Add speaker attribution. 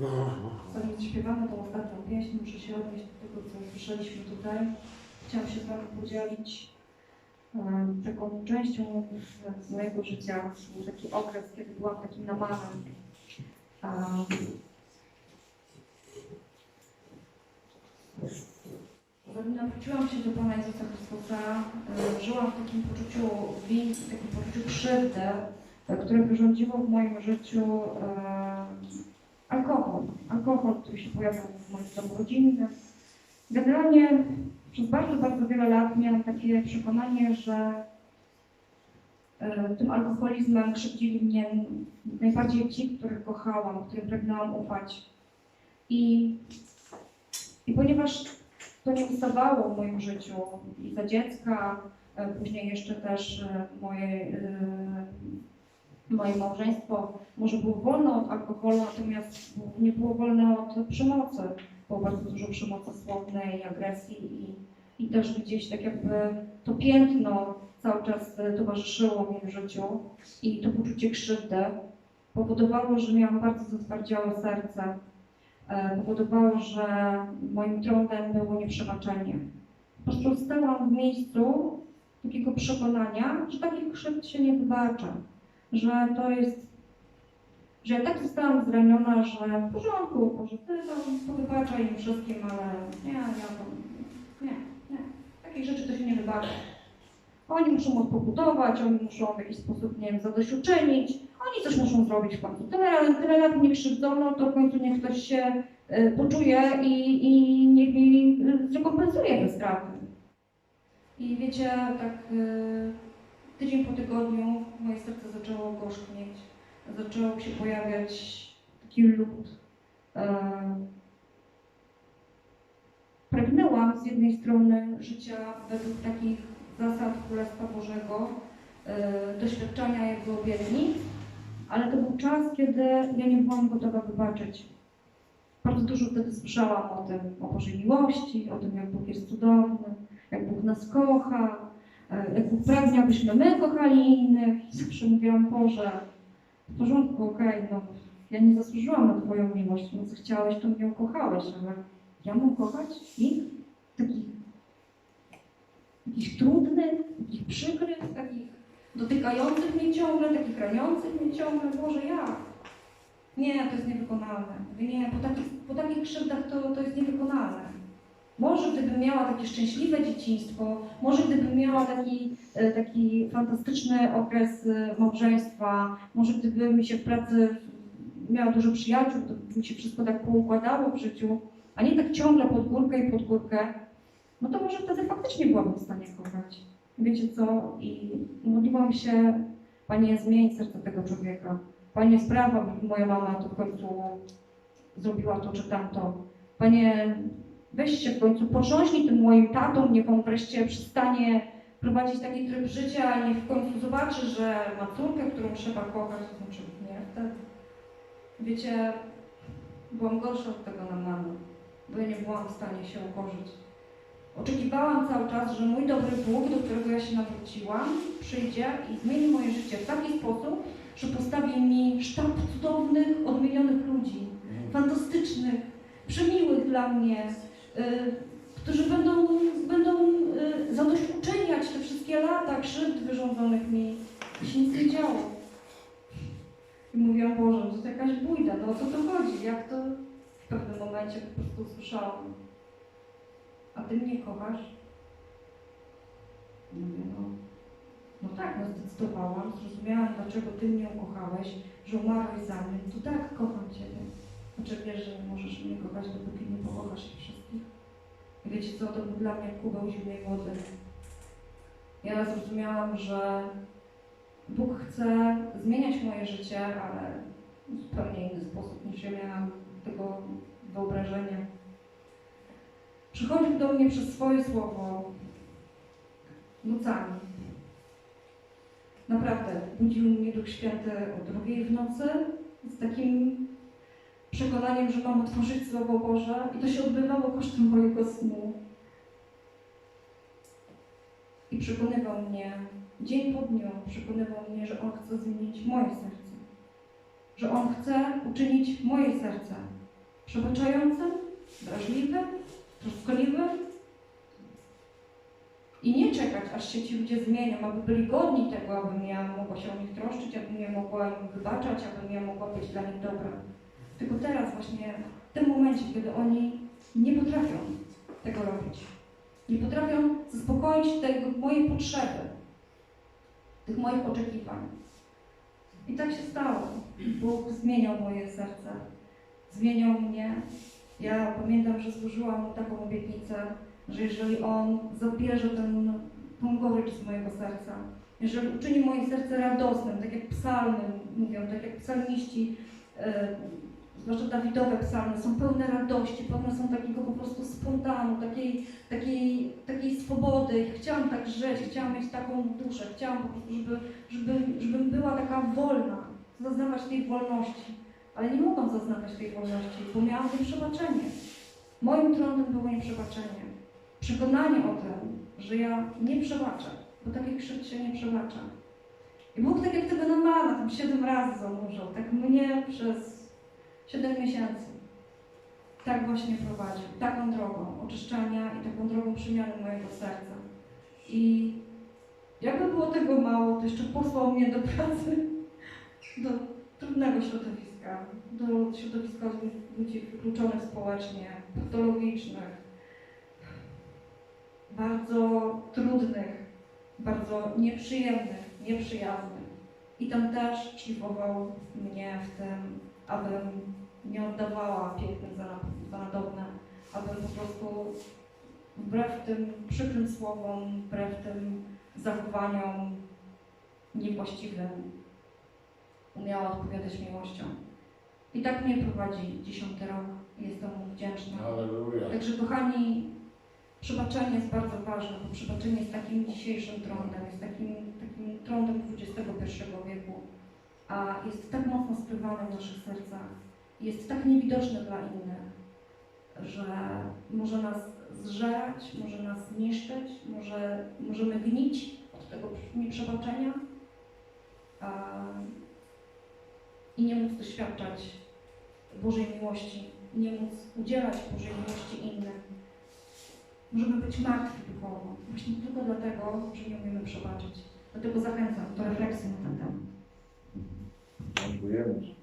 Speaker 1: Zanim śpiewamy tą ostatnią pieśń, muszę się odnieść do tego, co słyszeliśmy tutaj. Chciałam się z Wami podzielić e, taką częścią z mojego życia. Był taki okres, kiedy byłam takim namanem. E, Zanim nawróciłam się do Pana Jezusa Chrystusa, żyłam w takim poczuciu win, w takim poczuciu krzywdy, które wyrządziło w moim życiu alkohol. Alkohol, który się pojawiał w moim domu rodzinnym. Generalnie przez bardzo, bardzo wiele lat miałam takie przekonanie, że e, tym alkoholizmem krzywdzili mnie najbardziej ci, których kochałam, którym pragnęłam ufać. I, I ponieważ to nie ustawało w moim życiu i za dziecka, e, później jeszcze też e, moje, moje małżeństwo może było wolne od alkoholu, natomiast nie było wolne od przemocy. Było bardzo dużo przemocy słownej, agresji i, i też gdzieś tak jakby to piętno cały czas towarzyszyło mi w życiu i to poczucie krzywdy powodowało, że miałam bardzo zatwardziałe serce. E, Powodowało, że moim trądem było nieprzebaczenie. Po prostu stałam w miejscu takiego przekonania, że takich krzywd się nie wybacza, że to jest że ja tak zostałam zraniona, że w porządku, Boże, ty tam powybaczaj im wszystkim, ale nie, ja tam, nie, nie. Takich rzeczy to się nie wybacza. Oni muszą odpokutować, oni muszą w jakiś sposób, nie wiem, zadośćuczynić, oni coś muszą zrobić w końcu. Tyle, tyle lat mnie krzywdzono, to w końcu niech ktoś się y, poczuje i, i niech mi zrekompensuje te straty. I wiecie, tak y, tydzień po tygodniu moje zaczął się pojawiać taki lód. E, Pragnęłam z jednej strony życia według takich zasad Królestwa Bożego, e, doświadczania Jego obietnic, ale to był czas, kiedy ja nie byłam gotowa wybaczyć. Bardzo dużo wtedy słyszałam o tym, o Bożej miłości, o tym, jak Bóg jest cudowny, jak Bóg nas kocha, e, jak Bóg pragnie, abyśmy my kochali innych. Zawsze mówiłam, Boże, w porządku, okej, no ja nie zasłużyłam na Twoją miłość, co chciałeś, to mnie ukochałeś, ale ja mam kochać ich? Takich, takich trudnych, takich przykrych, takich dotykających mnie ciągle, takich raniących mnie ciągle, Boże, ja. Nie, to jest niewykonalne. Nie, po takich, po takich krzywdach to, to jest niewykonalne. Może gdybym miała takie szczęśliwe dzieciństwo, może gdybym miała taki, taki fantastyczny okres e, małżeństwa, może gdyby mi się w pracy miała dużo przyjaciół, to by mi się wszystko tak poukładało w życiu, a nie tak ciągle pod górkę i pod górkę, no to może wtedy faktycznie byłabym w stanie kochać. Wiecie co? I modliłam się, Panie, zmień serce tego człowieka. Panie, sprawa, moja mama to w końcu zrobiła to czy tamto. Panie, weź się w końcu, potrząśnij tym moim tatą, niech on wreszcie przestanie prowadzić taki tryb życia, niech w końcu zobaczy, że ma córkę, którą trzeba kochać, to znaczy nie wtedy. Wiecie, byłam gorsza od tego namanu, bo ja nie byłam w stanie się ukorzyć. Oczekiwałam cały czas, że mój dobry Bóg, do którego ja się nawróciłam, przyjdzie i zmieni moje życie w taki sposób, że postawi mi sztab cudownych, odmienionych ludzi, fantastycznych, przemiłych dla mnie, y, którzy będą, będą y, wszystkie lata krzywd wyrządzonych mi. Się nic nie działo. I mówiłam, Boże, to jakaś bójda, no o co to chodzi? Jak to w pewnym momencie po prostu usłyszałam. A Ty mnie kochasz? Mówię, no, no tak, no zdecydowałam, zrozumiałam, dlaczego Ty mnie ukochałeś, że umarłeś za mnie. To tak, kocham Ciebie. Znaczy wiesz, że możesz mnie kochać, dopóki nie pokochasz ich wszystkich. I wiecie co, to był dla mnie kubeł zimnej wody. Ja zrozumiałam, że Bóg chce zmieniać moje życie, ale w zupełnie inny sposób niż ja miałam tego wyobrażenia. Przychodził do mnie przez swoje słowo nocami. Naprawdę, budził mnie Duch Święty o drugiej w nocy z takim przekonaniem, że mam otworzyć Słowo Boże i to się odbywało kosztem mojego snu. I przekonywał mnie, dzień po dniu przekonywał mnie, że On chce zmienić moje serce. Że On chce uczynić moje serce przebaczającym, wrażliwym, troskliwym i nie czekać, aż się ci ludzie zmienią, aby byli godni tego, abym ja mogła się o nich troszczyć, abym ja mogła im wybaczać, abym ja mogła być dla nich dobra. Tylko teraz właśnie, w tym momencie, kiedy oni nie potrafią tego robić, nie potrafią zaspokoić tego mojej potrzeby, tych moich oczekiwań. I tak się stało. Bóg zmieniał moje serce, zmieniał mnie. Ja pamiętam, że złożyłam mu taką obietnicę, że jeżeli On zabierze ten, tą gorycz z mojego serca, jeżeli uczyni moje serce radosnym, tak jak psalmy mówią, tak jak psalmiści, e, zwłaszcza Dawidowe psalmy, są pełne radości, pełne są takiego po prostu spontanu, takiej, takiej, takiej swobody. Chciałam tak żyć, chciałam mieć taką duszę, chciałam po prostu, żeby, żeby, żebym była taka wolna, zaznawać tej wolności. Ale nie mogłam zaznawać tej wolności, bo miałam nieprzebaczenie. Moim trądem było nieprzebaczenie. Przekonanie o tym, że ja nie przebaczę, bo taki krzywd się nie przebacza. I Bóg tak jak tego Namana tam siedem razy zanurzał, tak mnie przez siedem miesięcy. Tak właśnie prowadził, taką drogą oczyszczania i taką drogą przemiany mojego serca. I jakby było tego mało, to jeszcze posłał mnie do pracy, do trudnego środowiska, do środowiska ludzi wykluczonych społecznie, patologicznych, bardzo trudnych, bardzo nieprzyjemnych, nieprzyjaznych. I tam też szlifował mnie w tym, abym nie oddawała pięknym za, nadobne, abym po prostu wbrew tym przykrym słowom, wbrew tym zachowaniom niewłaściwym umiała odpowiadać miłością. I tak mnie prowadzi dziesiąty rok jestem mu wdzięczna.
Speaker 2: Aleluja.
Speaker 1: Także kochani, przebaczenie jest bardzo ważne, bo przebaczenie jest takim dzisiejszym trądem, jest takim, takim trądem XXI wieku, a jest tak mocno skrywane w naszych sercach, jest tak niewidoczne dla innych, że może nas zżerać, może nas zniszczyć, może możemy gnić od tego nieprzebaczenia a, i nie móc doświadczać Bożej miłości, nie móc udzielać Bożej miłości innym. Możemy być martwi duchowo, właśnie tylko dlatego, że nie umiemy przebaczyć. Dlatego zachęcam do refleksji na ten temat.
Speaker 2: Dziękujemy.